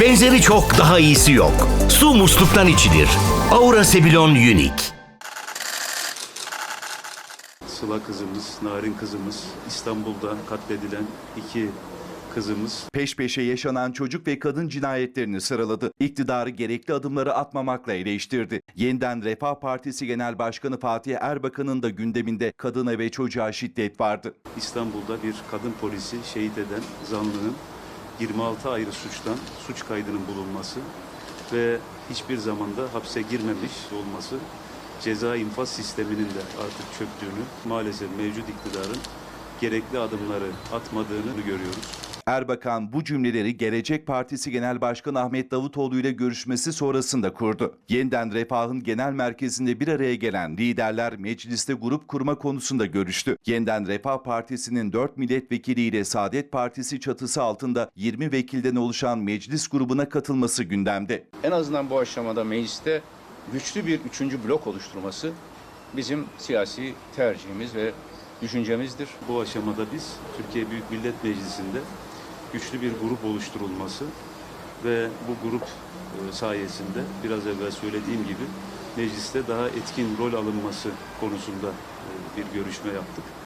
Benzeri çok daha iyisi yok. Su musluktan içilir. Aura Sebilon Unique. Sıla kızımız, Narin kızımız, İstanbul'da katledilen iki kızımız Peş peşe yaşanan çocuk ve kadın cinayetlerini sıraladı. İktidarı gerekli adımları atmamakla eleştirdi. Yeniden Refah Partisi Genel Başkanı Fatih Erbakan'ın da gündeminde kadına ve çocuğa şiddet vardı. İstanbul'da bir kadın polisi şehit eden zanlının 26 ayrı suçtan suç kaydının bulunması ve hiçbir zamanda hapse girmemiş olması ceza infaz sisteminin de artık çöktüğünü maalesef mevcut iktidarın gerekli adımları atmadığını görüyoruz. Erbakan bu cümleleri Gelecek Partisi Genel Başkanı Ahmet Davutoğlu ile görüşmesi sonrasında kurdu. Yeniden Refah'ın genel merkezinde bir araya gelen liderler mecliste grup kurma konusunda görüştü. Yeniden Refah Partisi'nin 4 milletvekili ile Saadet Partisi çatısı altında 20 vekilden oluşan meclis grubuna katılması gündemde. en azından bu aşamada mecliste güçlü bir üçüncü blok oluşturması bizim siyasi tercihimiz ve düşüncemizdir. Bu aşamada biz Türkiye Büyük Millet Meclisi'nde güçlü bir grup oluşturulması ve bu grup e, sayesinde biraz evvel söylediğim gibi mecliste daha etkin rol alınması konusunda e, bir görüşme yaptık.